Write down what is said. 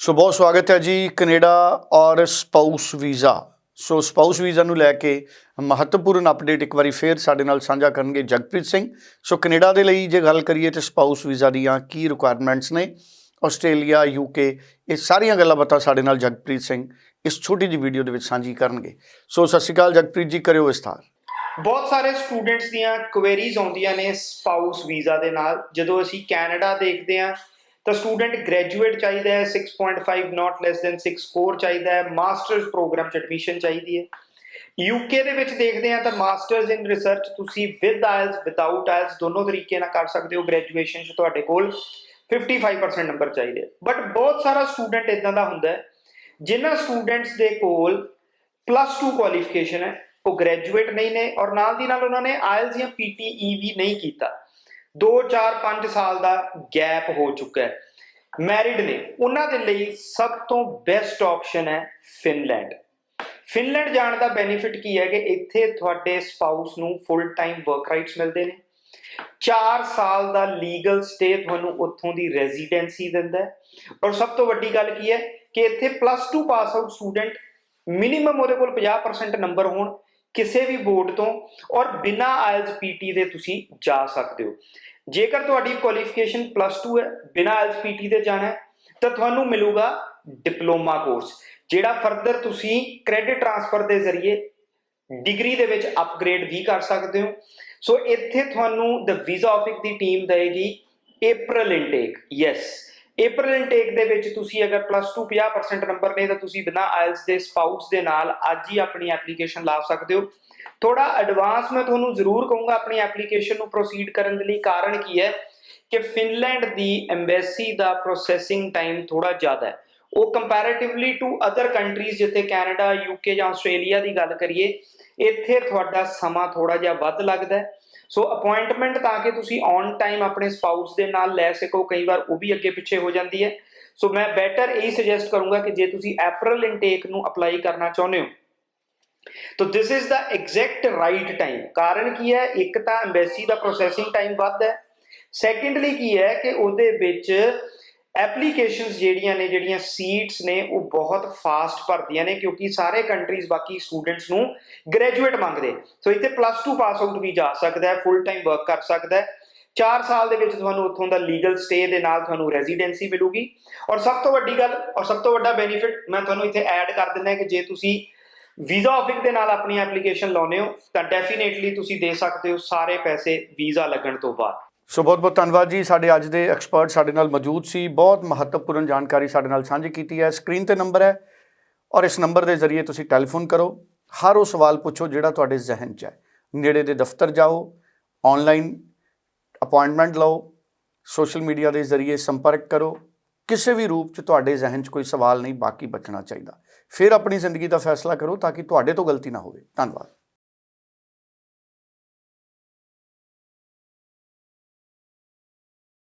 ਸੋ ਬਹੁਤ ਸਵਾਗਤ ਹੈ ਜੀ ਕੈਨੇਡਾ ਔਰ spouse visa. So spouse visa ਨੂੰ ਲੈ ਕੇ ਮਹੱਤਵਪੂਰਨ ਅਪਡੇਟ ਇੱਕ ਵਾਰੀ ਫੇਰ ਸਾਡੇ ਨਾਲ ਸਾਂਝਾ ਕਰਨਗੇ ਜਗਪ੍ਰੀਤ ਸਿੰਘ। ਸੋ ਕੈਨੇਡਾ ਦੇ ਲਈ ਜੇ ਗੱਲ ਕਰੀਏ ਤੇ ਸਪਾਊਸ ਵੀਜ਼ਾ ਦੀਆਂ ਕੀ ਰਿਕੁਆਇਰਮੈਂਟਸ ਨੇ, ਆਸਟ੍ਰੇਲੀਆ ਯੂਕੇ ਇਹ ਸਾਰੀਆਂ ਗੱਲਾਂ ਬਾਤਾਂ ਸਾਡੇ ਨਾਲ ਜਗਪ੍ਰੀਤ ਸਿੰਘ ਇਸ ਛੋਟੀ ਜਿਹੀ ਵੀਡੀਓ ਦੇ ਵਿੱਚ ਸਾਂਝੀ ਕਰਨਗੇ। ਸੋ ਸਤਿ ਸ਼੍ਰੀ ਅਕਾਲ ਜਗਪ੍ਰੀਤ ਜੀ, ਕਰਿਓ ਵਿਸਥਾਰ। ਬਹੁਤ ਸਾਰੇ ਸਟੂਡੈਂਟਸ ਦੀਆਂ ਕੁਐਰੀਜ਼ ਆਉਂਦੀਆਂ ਨੇ ਸਪਾਊਸ ਵੀਜ਼ਾ ਦੇ ਨਾਲ। ਜਦੋਂ ਅਸੀਂ ਕੈਨੇਡਾ ਦੇਖਦੇ ਹਾਂ ਤਾਂ ਸਟੂਡੈਂਟ ਗ੍ਰੈਜੂਏਟ ਚਾਹੀਦਾ ਹੈ 6.5 ਨਾਟ ਲੈਸ ਦੈਨ 6 ਸਕੋਰ ਚਾਹੀਦਾ ਹੈ ਮਾਸਟਰਸ ਪ੍ਰੋਗਰਾਮ ਚ ਐਡਮਿਸ਼ਨ ਚਾਹੀਦੀ ਹੈ। ਯੂਕੇ ਦੇ ਵਿੱਚ ਦੇਖਦੇ ਹਾਂ ਤਾਂ ਮਾਸਟਰਸ ਇਨ ਰਿਸਰਚ ਤੁਸੀਂ ਵਿਦ ਆਇਲਸ ਵਿਦਆਊਟ ਆਇਲਸ ਦੋਨੋਂ ਤਰੀਕੇ ਨਾਲ ਕਰ ਸਕਦੇ ਹੋ ਗ੍ਰੈਜੂਏਸ਼ਨ ਚ ਤੁਹਾਡੇ ਕੋਲ 55% ਨੰਬਰ ਚਾਹੀਦੇ ਬਟ ਬਹੁਤ ਸਾਰਾ ਸਟੂਡੈਂਟ ਇਦਾਂ ਦਾ ਹੁੰਦਾ ਹੈ, ਜਿਨ੍ਹਾਂ ਸਟੂਡੈਂਟਸ ਦੇ ਕੋਲ ਪਲੱਸ 2 ਕੁਆਲੀਫਿਕੇਸ਼ਨ ਹੈ, ਉਹ ਗ੍ਰੈਜੂਏਟ ਨਹੀਂ ਨੇ ਔਰ ਨਾਲ ਦੀ ਨਾਲ ਉਹਨਾਂ ਨੇ ਆਇਲਸ ਜਾਂ ਪੀਟੀਈ ਵੀ ਨਹੀਂ ਕੀਤਾ। 2 4 5 ਸਾਲ ਦਾ ਗੈਪ ਹੋ ਚੁੱਕਾ ਹੈ। ਮੈਰਿਡ ਨੇ। ਉਹਨਾਂ ਦੇ ਲਈ ਸਭ ਤੋਂ ਬੈਸਟ ਆਪਸ਼ਨ ਹੈ ਫਿਨਲੈਂਡ ਫਿਨਲੈਂਡ ਜਾਣ ਦਾ ਬੈਨੀਫਿਟ ਕੀ ਹੈ ਕਿ ਇੱਥੇ ਤੁਹਾਡੇ ਸਪਾਊਸ ਨੂੰ ਫੁੱਲ ਟਾਈਮ ਵਰਕ ਰਾਈਟਸ ਮਿਲਦੇ ਨੇ। 4 ਸਾਲ ਦਾ ਲੀਗਲ ਸਟੇ ਤੁਹਾਨੂੰ ਉੱਥੋਂ ਦੀ ਰੈਜ਼ੀਡੈਂਸੀ ਦਿੰਦਾ ਹੈ। ਔਰ ਸਭ ਤੋਂ ਵੱਡੀ ਗੱਲ ਕੀ ਹੈ ਕਿ ਇੱਥੇ plus 2 pass out student minimum ਉਹਦੇ ਕੋਲ 50% ਨੰਬਰ ਹੋਣ ਕਿਸੇ ਵੀ ਬੋਰਡ ਤੋਂ ਔਰ ਬਿਨਾ ਆਇਲਸ ਪੀਟੀ ਦੇ ਤੁਸੀਂ ਜਾ ਸਕਦੇ ਹੋ। ਜੇਕਰ ਤੁਹਾਡੀ ਕੁਆਲੀਫਿਕੇਸ਼ਨ ਪਲੱਸ 2 ਹੈ, ਬਿਨਾ ਆਇਲਸ ਪੀਟੀ ਦੇ ਜਾਣਾ ਤਾਂ ਤੁਹਾਨੂੰ ਮਿਲੂਗਾ ਡਿਪਲੋਮਾ ਕੋਰਸ ਜਿਹੜਾ ਫਰਦਰ ਤੁਸੀਂ ਕ੍ਰੈਡਿਟ ਟ੍ਰਾਂਸਫਰ ਦੇ ਜ਼ਰੀਏ ਡਿਗਰੀ ਦੇ ਵਿੱਚ ਅਪਗ੍ਰੇਡ ਵੀ ਕਰ ਸਕਦੇ ਹੋ। ਸੋ ਇੱਥੇ ਤੁਹਾਨੂੰ ਦ ਵੀਜ਼ਾ ਆਫਿਸ ਦੀ ਟੀਮ ਦੇਗੀ April intake yes April intake ਦੇ ਵਿੱਚ ਤੁਸੀਂ ਅਗਰ ਪਲੱਸ 2 50% ਨੰਬਰ ਨੇ ਤਾਂ ਤੁਸੀਂ ਬਿਨਾ ਆਇਲਸ ਦੇ ਸਪਾਊਸ ਦੇ ਨਾਲ ਅੱਜ ਹੀ ਆਪਣੀ ਐਪਲੀਕੇਸ਼ਨ ਲਾ ਸਕਦੇ ਹੋ। ਥੋੜਾ ਐਡਵਾਂਸ ਮੈਂ ਤੁਹਾਨੂੰ ਜ਼ਰੂਰ ਕਹੂੰਗਾ ਆਪਣੀ ਐਪਲੀਕੇਸ਼ਨ ਨੂੰ ਪ੍ਰੋਸੀਡ ਕਰਨ ਦੇ ਲਈ, ਕਾਰਨ ਕੀ ਹੈ ਕਿ ਫਿਨਲੈਂਡ ਦੀ ਐਮਬੈਸੀ ਦਾ ਪ੍ਰੋਸੈਸਿੰਗ ਟਾਈਮ ਥੋੜਾ ਜ਼ਿਆਦਾ ਹੈ। ਉਹ ਕੰਪੈਰੀਟਿਵਲੀ ਟੂ ਅਦਰ ਕੰਟਰੀਜ਼ ਜਿੱਥੇ ਕੈਨੇਡਾ ਯੂਕੇ ਜਾਂ ਆਸਟ੍ਰੇਲੀਆ ਦੀ ਗੱਲ ਕਰੀਏ, ਇੱਥੇ ਤੁਹਾਡਾ ਸਮਾਂ ਥੋੜਾ ਜਿਹਾ ਵੱਧ ਲੱਗਦਾ ਸੋ ਅਪਾਇੰਟਮੈਂਟ ਤਾਂ ਕਿ ਤੁਸੀਂ ਔਨ ਟਾਈਮ ਆਪਣੇ ਸਪਾਊਸ ਦੇ ਨਾਲ ਲੈ ਸਕੋ, ਕਈ ਵਾਰ ਉਹ ਵੀ ਅੱਗੇ ਪਿੱਛੇ ਹੋ ਜਾਂਦੀ ਹੈ। ਸੋ ਮੈਂ ਬੈਟਰ ਇਹ ਸੁਜੈਸਟ ਕਰੂੰਗਾ ਕਿ ਜੇ ਤੁਸੀਂ April ਇਨਟੇਕ ਨੂੰ ਅਪਲਾਈ ਕਰਨਾ ਚਾਹੁੰਦੇ ਹੋ ਤਾਂ this is the exact right time ਕਾਰਨ ਕੀ ਹੈ? ਇੱਕ ਤਾਂ ਐਮਬੈਸੀ ਦਾ ਪ੍ਰੋਸੈਸਿੰਗ ਟਾਈਮ ਵੱਧ ਹੈ। ਸੈਕੰਡਲੀ ਕੀ ਹੈ ਕਿ ਉਹਦੇ ਵਿੱਚ ਐਪਲੀਕੇਸ਼ਨਸ ਜਿਹੜੀਆਂ ਨੇ, ਜਿਹੜੀਆਂ ਸੀਟਸ ਨੇ, ਉਹ ਬਹੁਤ ਫਾਸਟ ਭਰਦੀਆਂ ਨੇ ਕਿਉਂਕਿ ਸਾਰੇ ਕੰਟਰੀਜ਼ ਬਾਕੀ ਸਟੂਡੈਂਟਸ ਨੂੰ ਗ੍ਰੈਜੂਏਟ ਮੰਗਦੇ। ਸੋ ਇੱਥੇ ਪਲੱਸ 2 ਪਾਸ ਆਊਟ ਵੀ ਜਾ ਸਕਦਾ ਹੈ ਫੁੱਲ ਟਾਈਮ ਵਰਕ ਕਰ ਸਕਦਾ ਹੈ। 4 ਸਾਲ ਦੇ ਵਿੱਚ ਤੁਹਾਨੂੰ ਉੱਥੋਂ ਦਾ ਲੀਗਲ ਸਟੇ ਦੇ ਨਾਲ ਤੁਹਾਨੂੰ ਰੈਜ਼ੀਡੈਂਸੀ ਮਿਲੂਗੀ। ਔਰ ਸਭ ਤੋਂ ਵੱਡੀ ਗੱਲ, ਔਰ ਸਭ ਤੋਂ ਵੱਡਾ ਬੈਨੀਫਿਟ ਮੈਂ ਤੁਹਾਨੂੰ ਇੱਥੇ ਐਡ ਕਰ ਦਿੰਦਾ ਕਿ ਜੇ ਤੁਸੀਂ ਵੀਜ਼ਾ ਆਫਿਸ ਦੇ ਨਾਲ ਆਪਣੀ ਐਪਲੀਕੇਸ਼ਨ ਲਾਉਨੇ ਹੋ, ਤਾਂ ਡੈਫੀਨੇਟਲੀ ਤੁਸੀਂ ਦੇ ਸਕਦੇ ਹੋ ਸਾਰੇ ਪੈਸੇ ਵੀਜ਼ਾ ਲੱਗਣ ਤੋਂ ਬਾਅਦ। ਸੋ ਬਹੁਤ ਬਹੁਤ ਧੰਨਵਾਦ ਜੀ, ਸਾਡੇ ਅੱਜ ਦੇ ਐਕਸਪਰਟ ਸਾਡੇ ਨਾਲ ਮੌਜੂਦ ਸੀ। ਬਹੁਤ ਮਹੱਤਵਪੂਰਨ ਜਾਣਕਾਰੀ ਸਾਡੇ ਨਾਲ ਸਾਂਝੀ ਕੀਤੀ ਹੈ। ਸਕਰੀਨ ਤੇ ਨੰਬਰ ਹੈ ਔਰ ਇਸ ਨੰਬਰ ਦੇ ਜ਼ਰੀਏ ਤੁਸੀਂ ਟੈਲੀਫੋਨ ਕਰੋ। ਹਰ ਉਹ ਸਵਾਲ ਪੁੱਛੋ ਜਿਹੜਾ ਤੁਹਾਡੇ ਜ਼ਿਹਨ 'ਚ ਹੈ। ਨੇੜੇ ਦੇ ਦਫ਼ਤਰ ਜਾਓ ਆਨਲਾਈਨ ਅਪਾਇੰਟਮੈਂਟ ਲਓ ਸੋਸ਼ਲ ਮੀਡੀਆ ਦੇ ਜ਼ਰੀਏ ਸੰਪਰਕ ਕਰੋ। ਕਿਸੇ ਵੀ ਰੂਪ 'ਚ ਤੁਹਾਡੇ ਜ਼ਿਹਨ 'ਚ ਕੋਈ ਸਵਾਲ ਨਹੀਂ, ਬਾਕੀ ਬਚਣਾ ਚਾਹੀਦਾ। ਫਿਰ ਆਪਣੀ ਜ਼ਿੰਦਗੀ ਦਾ ਫੈਸਲਾ ਕਰੋ ਤਾਂ ਕਿ ਤੁਹਾਡੇ ਤੋਂ ਗਲਤੀ ਨਾ ਹੋਵੇ। ਧੰਨਵਾਦ।